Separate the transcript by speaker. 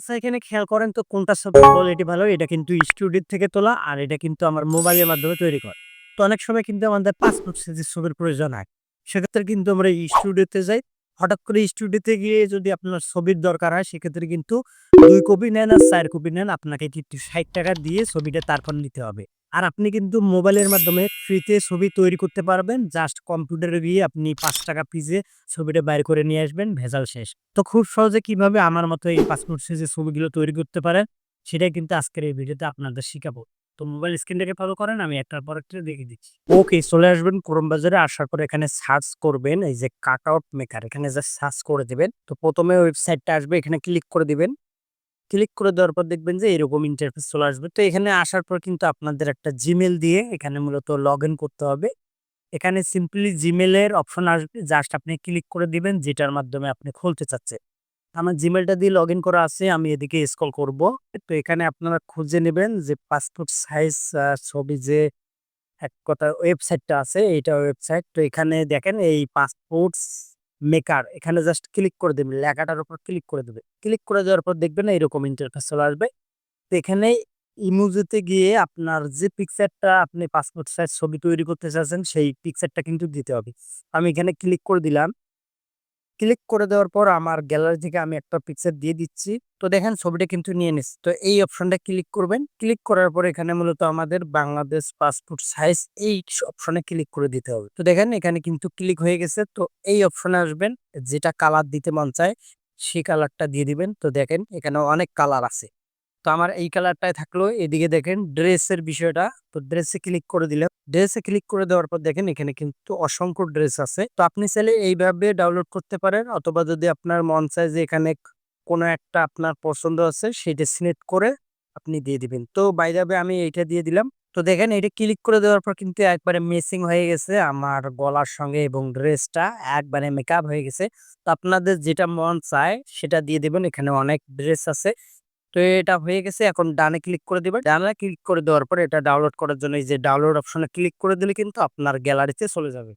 Speaker 1: আচ্ছা এখানে খেয়াল করেন তো কোনটা সব কোয়ালিটি ভালো, এটা কিন্তু স্টুডিও থেকে তোলা আর এটা কিন্তু আমার মোবাইলের মাধ্যমে তৈরি করা। তো অনেক সময় কিন্তু আমাদের পাসপোর্ট সাইজের ছবির প্রয়োজন হয়। সেক্ষেত্রে কিন্তু আমরা স্টুডিওতে যাই। হঠাৎ করে স্টুডিওতে গিয়ে যদি আপনার ছবির দরকার হয়, সেক্ষেত্রে কিন্তু দুই কপি নেন আর চার কপি নেন। আপনাকে কিন্তু ষাট টাকা দিয়ে ছবিটা তারপর নিতে হবে। আর আপনি কিন্তু মোবাইলের মাধ্যমে ফ্রিতে ছবি তৈরি করতে পারবেন। জাস্ট কম্পিউটারে গিয়ে আপনি পাঁচ টাকা পিসে ছবিটা বাইর করে নিয়ে আসবেন, ভেজাল শেষ। তো খুব সহজে কীভাবে আমার মতো এই পাসপোর্ট সাইজের ছবিগুলো তৈরি করতে পারেন, সেটাই কিন্তু আজকের এই ভিডিওতে আপনাদের শিখাবো। তো মোবাইল স্ক্রিনটাকে ফলো করেন, আমি একটার পর একটা দেখে দিচ্ছি। ওকে, চলে আসবেন ক্রোম বাজারে। আসার পর এখানে সার্চ করবেন, এই যে কাট আউট মেকার, এখানে যা সার্চ করে দেবেন। তো প্রথমে ওয়েবসাইটটা আসবে, এখানে ক্লিক করে দিবেন। ক্লিক করে দেওয়ার পর দেখবেন যে এরকম ইন্টারফেস চলে আসবে। তো এখানে আসার পর কিন্তু আপনাদের একটা জিমেল দিয়ে এখানে মূলত লগ করতে হবে। এখানে সিম্পলি জিমেলের অপশন আসবে জাস্ট আপনি ক্লিক করে দিবেন, যেটার মাধ্যমে আপনি খুলতে চাচ্ছেন। আমার জিমেলটা দিয়ে লগ করা আছে, আমি এদিকে স্কল করব। তো এখানে আপনারা খুঁজে নেবেন যে পাসপোর্ট সাইজ ছবি যে এক কথা ওয়েবসাইটটা আছে, এইটা ওয়েবসাইট তো এখানে দেখেন এই পাসপোর্ট মেকার এখানে জাস্ট ক্লিক করে দেবেন, লেখাটার উপর ক্লিক করে দেবে। ক্লিক করে দেওয়ার পর দেখবেন এরকম ইন্টারফেস চলে আসবে। তো এখানে ইমোজিতে গিয়ে আপনার যে পিকচারটা আপনি পাসপোর্ট সাইজ ছবি তৈরি করতে চাচ্ছেন, সেই পিকচারটা কিন্তু দিতে হবে। আমি এখানে ক্লিক করে দিলাম। ক্লিক করে দেওয়ার পর আমার গ্যালারি থেকে আমি একটা পিকচার দিয়ে দিচ্ছি। তো দেখেন ছবিটা কিন্তু নিয়ে নিচ্ছি। তো এই অপশনটা ক্লিক করবেন। ক্লিক করার পর এখানে মূলত আমাদের বাংলাদেশ পাসপোর্ট সাইজ এই অপশনে ক্লিক করে দিতে হবে। তো দেখেন এখানে কিন্তু ক্লিক হয়ে গেছে। তো এই অপশনে আসবেন। যেটা কালার দিতে মন চায় সেই কালারটা দিয়ে দিবেন। তো দেখেন এখানে অনেক কালার আছে। তো আমার এই কালারটাই থাকল। এদিকে দেখেন ড্রেসের বিষয়টা। তো ড্রেসে ক্লিক করে দিলে ড্রেসে ক্লিক করে দেওয়ার পর দেখেন এখানে কিন্তু অসংখ্য ড্রেস আছে। তো আপনি চাইলে এইভাবে ডাউনলোড করতে পারেন অথবা যদি আপনার মন চায় যে এখানে কোনো একটা আপনার পছন্দ আছে সেটা সিলেক্ট করে আপনি দিয়ে দিবেন। তো বাইরে আমি এইটা দিয়ে দিলাম। তো দেখেন এটা ক্লিক করে দেওয়ার পর কিন্তু একবারে মেসিং হয়ে গেছে আমার গলার সঙ্গে এবং ড্রেসটা একবারে মেকআপ হয়ে গেছে। তো আপনাদের যেটা মন চায় সেটা দিয়ে দিবেন। এখানে অনেক ড্রেস আছে। তো এটা হয়ে গেছে। এখন ডানে ক্লিক করে দিবেন। ডানে ক্লিক করে দেওয়ার পর এটা ডাউনলোড করার জন্য এই যে ডাউনলোড অপশনে ক্লিক করে দিলে কিন্তু আপনার গ্যালারিতে চলে যাবে।